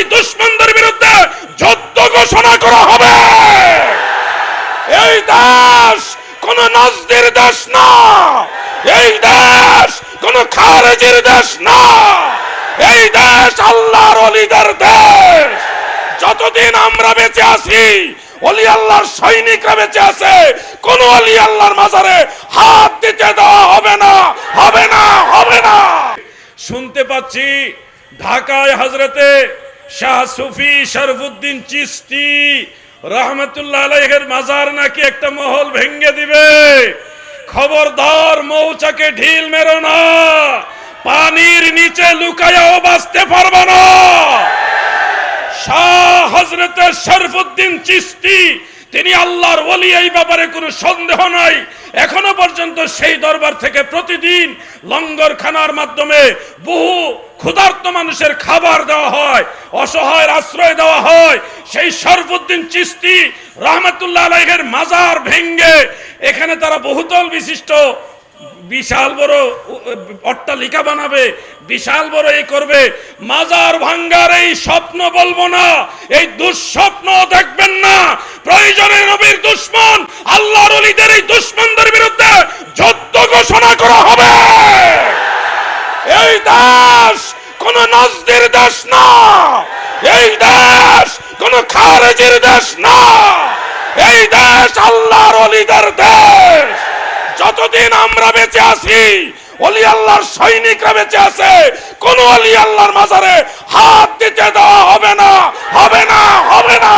এই দুশ্মনদের বিরুদ্ধে যুদ্ধ ঘোষণা করা হবে। এই দেশ কোন নজদির দেশ না। এই দেশ কোন খারেজির দেশ না। এই দেশ আল্লাহর অলিদের দেশ। যতদিন আমরা বেঁচে আছি, অলি আল্লাহর সৈনিকরা বেঁচে আছে, কোন অলি আল্লাহর মাজারে হাত দিতে দেওয়া হবে না হবে না হবে না। শুনতে পাচ্ছি, ঢাকায় হজরতে শাহ সুফি শরফুদ্দিন চিস্তি রহমতুল্লাহ আলাইহের মাজার নাকি একটা মহল ভেঙ্গে দিবে? খবরদার মৌচাকে ঢিল মেরো না। পানির নিচে লুকায়াও বাঁচতে পারবে না। শাহ হজরতের শরফুদ্দিন চিস্তি তিনি আল্লাহর ওলি, এই ব্যাপারে কোনো সন্দেহ নাই। এখনও পর্যন্ত সেই দরবার থেকে প্রতিদিন লঙ্গর খানার মাধ্যমে বহু ক্ষুধার্ত মানুষের খাবার দেওয়া হয়, অসহায়ের আশ্রয় দেওয়া হয়। সেই শরফুদ্দিন চিস্তি রহমতুল্লাহ আলাইহের মাজার ভেঙ্গে এখানে তারা বহুতল বিশিষ্ট, বিশাল বড় অট্টালিকা বানাবে, বিশাল বড় এই করবে। মাজার ভাঙ্গার এই স্বপ্ন বলব না, এই দুঃস্বপ্ন দেখবেন না প্রয়োজনে নবীর দুশ্মন আল্লাহর অলিদের এই দুশ্মনদের বিরুদ্ধে যুদ্ধ ঘোষণা করা হবে দেশ, কোন নজদের দেশ না। এই দেশ, কোন খারেজের দেশ না। এই দেশ আল্লাহর অলিদার দেশ। যতদিন আমরা বেঁচে আছি, অলি আল্লাহর সৈনিকরা বেঁচে আছে, কোন অলি আল্লাহর মাজারে হাত দিতে দেওয়া হবে না হবে না হবে না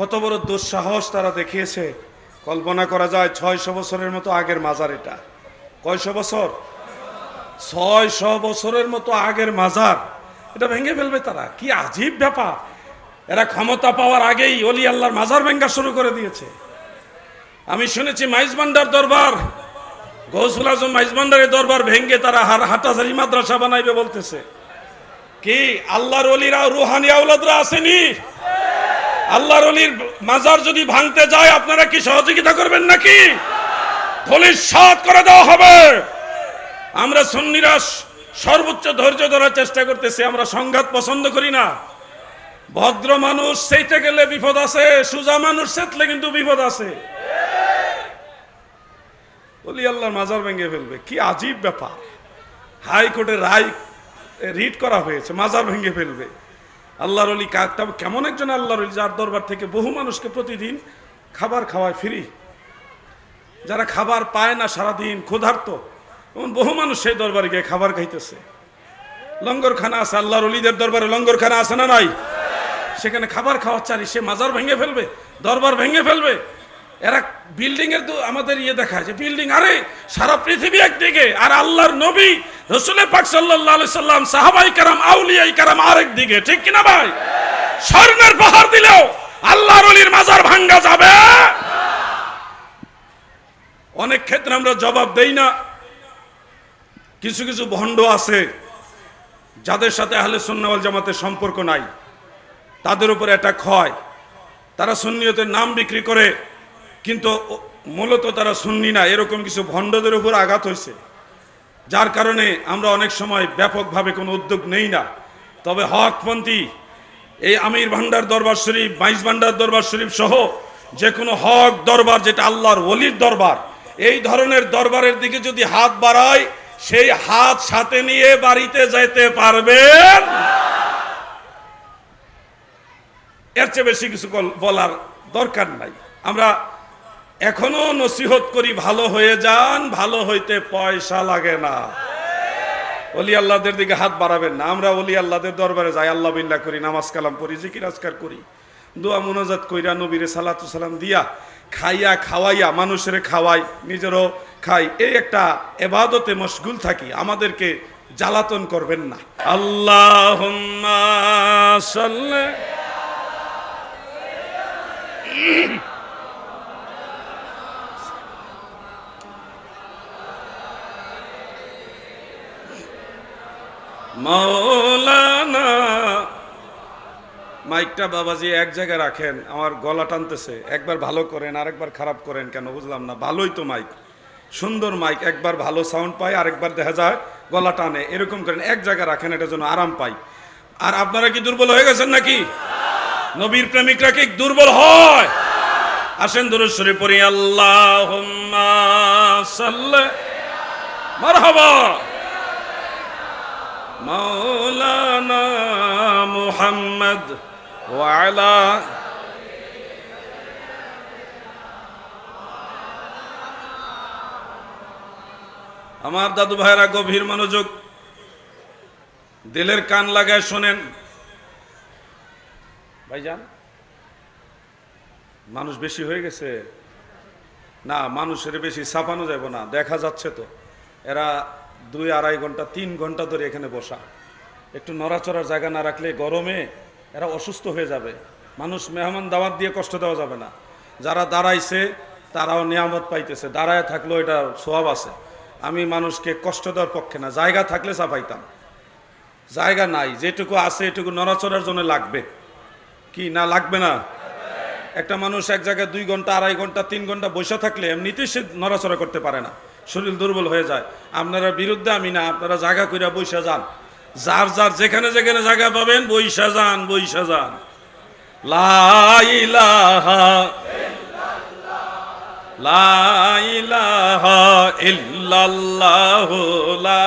কত বড় দুঃসাহস তারা দেখিয়েছে। কল্পনা করা যায় ছয়শো বছরের মতো আগের মাজার এটা। কয়শো বছর? ছয়শো বছরের মতো আগের মাজার। এটা ভেঙে ফেলবে তারা। কি আজীব ব্যাপার। এরা ক্ষমতা পাওয়ার আগেই অলি আল্লাহর মাজার ভেঙ্গা শুরু করে দিয়েছে। আমি শুনেছি মাইজবান্ডার দরবার, গৌসুল আজম মাইজবান্ডারের দরবার ভেঙ্গে তারা হার হাটাজারি মাদ্রাসা বানাইবে বলতেছে। কি, আল্লাহর অলিরা, রুহানি আউলাদরা আসেনি? আল্লাহর অলির মাজার যদি ভাঙতে যায়, আপনারা কি সহযোগিতা করবেন নাকি? দলিল সাত করে দেওয়া হবে। আমরা সন্নিরা সর্বোচ্চ ধৈর্য ধরার চেষ্টা করতেছি, আমরা সংঘাত পছন্দ করি না। ভদ্র মানুষ সেইতে গেলে বিপদ আছে, সুজা মানুষ সেতলে কিন্তু বিপদ আছে। বলি, আল্লাহর মাজার ভেঙে ফেলবে, কি আজীব ব্যাপার। হাইকোর্টে রায় রিট করা হয়েছে, মাজার ভেঙে ফেলবে। আল্লাহর অলি কেমন একজন আল্লাহর যার দরবার থেকে বহু মানুষকে প্রতিদিন খাবার খাওয়ায় ফ্রি। যারা খাবার পায় না সারাদিন, ক্ষুধার্ত। এমন বহু মানুষ সেই দরবারে গিয়ে খাবার খাইতেছে। লঙ্গরখানা আছে, আল্লাহর অলিদের দরবারে লঙ্গরখানা আছে না নাই? সেখানে খাবার খাওয়ার চারি সে মাজার ভেঙে ফেলবে, দরবার ভেঙে ফেলবে। এরা বিল্ডিং এর তো আমাদের ইয়ে দেখায় যে বিল্ডিং আরে সারা পৃথিবী একদিকে, আর আল্লাহর নবী, রসুলের পাক আলাইহি সাল্লাম, সাহাবাই কারাম, আউলিয়াই কারাম আরেক দিকে, ঠিক কিনা ভাই? স্বর্ণের পাহাড় দিলেও আল্লাহর অলির মাজার ভাঙ্গা যাবে অনেক ক্ষেত্রে আমরা জবাব দেই না। কিছু কিছু ভণ্ড আছে যাদের সাথে আহলে সুন্নাওয়াল জামাতের সম্পর্ক নাই, তাদের উপর অ্যাটাক হয়। তারা সুন্নিয়তের নাম বিক্রি করে কিন্তু মূলত তারা সুন্নি না, এরকম কিছু ভণ্ডদের উপর আঘাত হয়েছে। যার কারণে আমরা অনেক সময় ব্যাপকভাবে কোনো উদ্যোগ নেই না। তবে হকপন্থী, এই আমির ভান্ডার দরবার শরীফ বাইশ ভান্ডার দরবার শরীফ সহ যে কোনো হক দরবার, যেটা আল্লাহর ওলির দরবার, এই ধরনের দরবারের দিকে যদি হাত বাড়ায়, সেই হাত সাথে নিয়ে বাড়িতে যেতে পারবেন। এর চেয়ে বেশি কিছু বলার দরকার নাই। আমরা এখনও নসিহত করি, ভালো হয়ে যান, ভালো হইতে পয়সা লাগে না। অলি আল্লাহদের দিকে হাত বাড়াবেন না। আমরা অলি আল্লাহদের দরবারে যাই, আল্লাহ বিল্লাহ করি, নামাজ কালাম পড়ি জিকির আজকার করি। দোয়া মোনাজাত কইরা নবীরে সালাতু সালাম দিয়া খাইয়া খাওয়াইয়া, মানুষের খাওয়াই, নিজেরও খাই। এই একটা এবাদতে মশগুল থাকি, আমাদেরকে জ্বালাতন করবেন না। আল্লাহ সাল্লাহ মৌলানা মাইকটা বাবাজি এক জায়গায় রাখেন, আমার গলা টানতেছে। একবার ভালো করেন, আরেকবার খারাপ করেন কেন বুঝলাম না। ভালোই তো মাইক। সুন্দর মাইক, একবার ভালো সাউন্ড পাই আরেকবার দেখা যায় গলা টানে। এরকম করেন, এক জায়গায় রাখেন এটা যেন আরাম পাই। আর আপনারা কি দুর্বল হয়ে গেছেন নাকি? নবীর প্রেমিকরা কি দুর্বল হয়? আসেন দুরুশ্বরী পড়ি আল্লাহ মারহাবা। মাওলানা মুহাম্মদ ওয়ালা আমার দাদু ভাইরা গভীর মনোযোগ দিলের কান লাগায় শোনেন। ভাইজান, মানুষ বেশি হয়ে গেছে। না, মানুষের বেশি ছাপানো যাব না, দেখা যাচ্ছে তো। এরা দুই আড়াই ঘণ্টা, তিন ঘণ্টা ধরে এখানে বসা। একটু নড়াচড়ার জায়গা না রাখলে গরমে এরা অসুস্থ হয়ে যাবে। মানুষ মেহমান দাওয়াত দিয়ে কষ্ট দেওয়া যাবে না। যারা দাঁড়াইছে, তারাও নিয়ামত পাইতেছে। দাঁড়ায় থাকলেও এটা সোয়াব আছে। আমি মানুষকে কষ্ট দেওয়ার পক্ষে না। জায়গা থাকলে চাপাইতাম। জায়গা নাই। যেটুকু আছে, এটুকু নড়াচড়ার জন্য লাগবে। কি না লাগবে না? একটা মানুষ এক জায়গায় দুই ঘণ্টা, আড়াই ঘণ্টা, তিন ঘণ্টা বসে থাকলে এমনিতেই সে নড়াচড়া করতে পারে না। শরীর দুর্বল হয়ে যায়। আপনারা বিরুদ্ধে আমি না, আপনারা জায়গা কইরা বৈশা যান। যার যার যেখানে যেখানে জায়গা পাবেন বৈশা যান বৈশা যান। লাইলাহা লাইলাহা ইল্লাল্লাহু লা